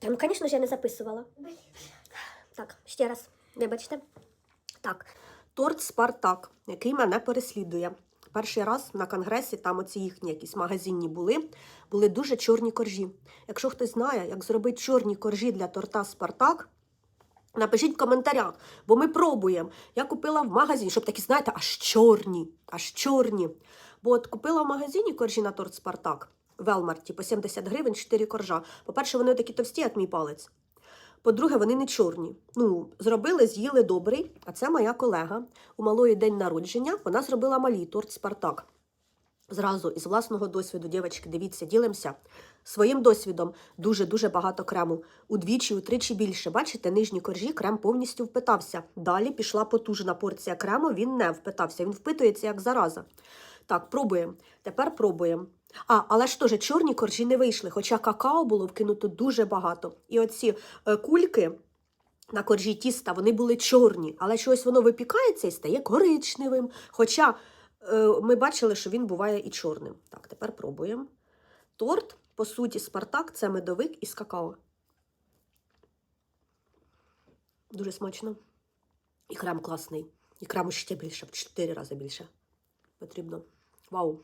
Та ну, звісно ж, я не записувала. Так, ще раз, вибачте. Так, торт Спартак, який мене переслідує. Перший раз на конгресі, там оці їхні якісь магазинні були, були дуже чорні коржі. Якщо хтось знає, як зробити чорні коржі для торта Спартак, напишіть в коментарях, бо ми пробуємо. Я купила в магазині, щоб такі, знаєте, аж чорні, аж чорні. Бо от купила в магазині коржі на торт Спартак Велмарті по 70 гривень 4 коржа. По-перше, вони такі товсті, як мій палець. По-друге, вони не чорні. Ну, зробили, з'їли добрий. А це моя колега. У малої день народження вона зробила малий торт Спартак. Зразу із власного досвіду, дівчатки, дивіться, ділимося. Своїм досвідом дуже-дуже багато крему. Удвічі, утричі більше. Бачите, нижні коржі крем повністю впитався. Далі пішла потужна порція крему, він не впитався, він впитується як зараза. Так, пробуємо. Тепер пробуємо. А, але ж теж чорні коржі не вийшли, хоча какао було вкинуто дуже багато. І оці е, кульки на коржі тіста, вони були чорні, але щось воно випікається і стає коричневим. Хоча е, ми бачили, що він буває і чорним. Так, тепер пробуємо. Торт, по суті, Спартак це медовик із какао. Дуже смачно. І крем класний. І крему ще більше, в 4 рази більше. Потрібно. futebol.